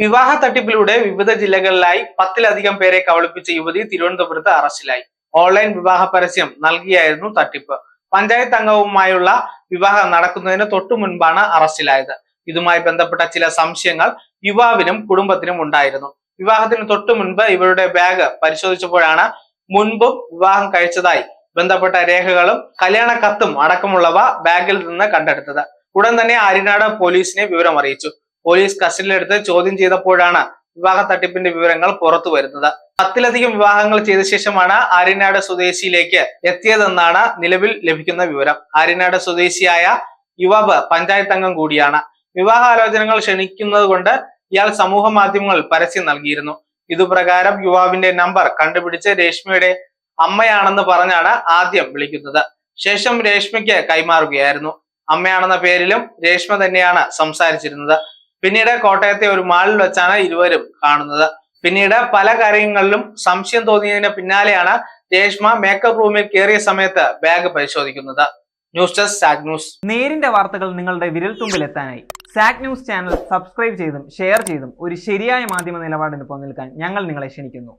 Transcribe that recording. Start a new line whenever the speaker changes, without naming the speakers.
വിവാഹ തട്ടിപ്പിലൂടെ വിവിധ ജില്ലകളിലായി പത്തിലധികം പേരെ കബളിപ്പിച്ച യുവതി തിരുവനന്തപുരത്ത് അറസ്റ്റിലായി. ഓൺലൈൻ വിവാഹ പരസ്യം നൽകിയായിരുന്നു തട്ടിപ്പ്. പഞ്ചായത്ത് അംഗവുമായുള്ള വിവാഹം നടക്കുന്നതിന് തൊട്ടു മുൻപാണ് അറസ്റ്റിലായത്. ഇതുമായി ബന്ധപ്പെട്ട ചില സംശയങ്ങൾ യുവാവിനും കുടുംബത്തിനും ഉണ്ടായിരുന്നു. വിവാഹത്തിന് തൊട്ടു മുൻപ് ഇവരുടെ ബാഗ് പരിശോധിച്ചപ്പോഴാണ് മുൻപും വിവാഹം കഴിച്ചതായി ബന്ധപ്പെട്ട രേഖകളും കല്യാണ കത്തും അടക്കമുള്ളവ ബാഗിൽ നിന്ന് കണ്ടെടുത്തത്. ഉടൻ തന്നെ ആര്യനാട് പോലീസിനെ വിവരം അറിയിച്ചു പോലീസ് കസ്റ്റഡിയിലെടുത്ത് ചോദ്യം ചെയ്തപ്പോഴാണ് വിവാഹ തട്ടിപ്പിന്റെ വിവരങ്ങൾ പുറത്തു വരുന്നത്. പത്തിലധികം വിവാഹങ്ങൾ ചെയ്ത ശേഷമാണ് ആര്യനാട് സ്വദേശിയിലേക്ക് എത്തിയതെന്നാണ് നിലവിൽ ലഭിക്കുന്ന വിവരം. ആര്യനാട് സ്വദേശിയായ യുവാവ് പഞ്ചായത്ത് അംഗം കൂടിയാണ്. വിവാഹാലോചനകൾ ക്ഷണിക്കുന്നത് കൊണ്ട് ഇയാൾ സമൂഹ മാധ്യമങ്ങളിൽ പരസ്യം നൽകിയിരുന്നു. ഇതുപ്രകാരം യുവാവിന്റെ നമ്പർ കണ്ടുപിടിച്ച് രേഷ്മയുടെ അമ്മയാണെന്ന് പറഞ്ഞാണ് ആദ്യം വിളിക്കുന്നത്. ശേഷം രേഷ്മയ്ക്ക് കൈമാറുകയായിരുന്നു. അമ്മയാണെന്ന പേരിലും രേഷ്മ തന്നെയാണ് സംസാരിച്ചിരുന്നത്. പിന്നീട് കോട്ടയത്തെ ഒരു മാളിൽ വെച്ചാണ് ഇരുവരും കാണുന്നത്. പിന്നീട് പല കാര്യങ്ങളിലും സംശയം തോന്നിയതിന് പിന്നാലെയാണ് രേഷ്മ മേക്കപ്പ് റൂമിൽ കയറിയ സമയത്ത് ബാഗ് പരിശോധിക്കുന്നത്. ന്യൂസ് ഡെസ്ക് സാഗ് ന്യൂസ്
നേരിന്റെ വാർത്തകൾ നിങ്ങളുടെ വിരൽത്തുമ്പിൽ എത്താനായി. സാക് ന്യൂസ് ചാനൽ സബ്സ്ക്രൈബ് ചെയ്തും ഷെയർ ചെയ്തും ഒരു ശരിയായ മാധ്യമ നിലപാടിന് നിൽക്കാൻ ഞങ്ങൾ നിങ്ങളെ ക്ഷണിക്കുന്നു.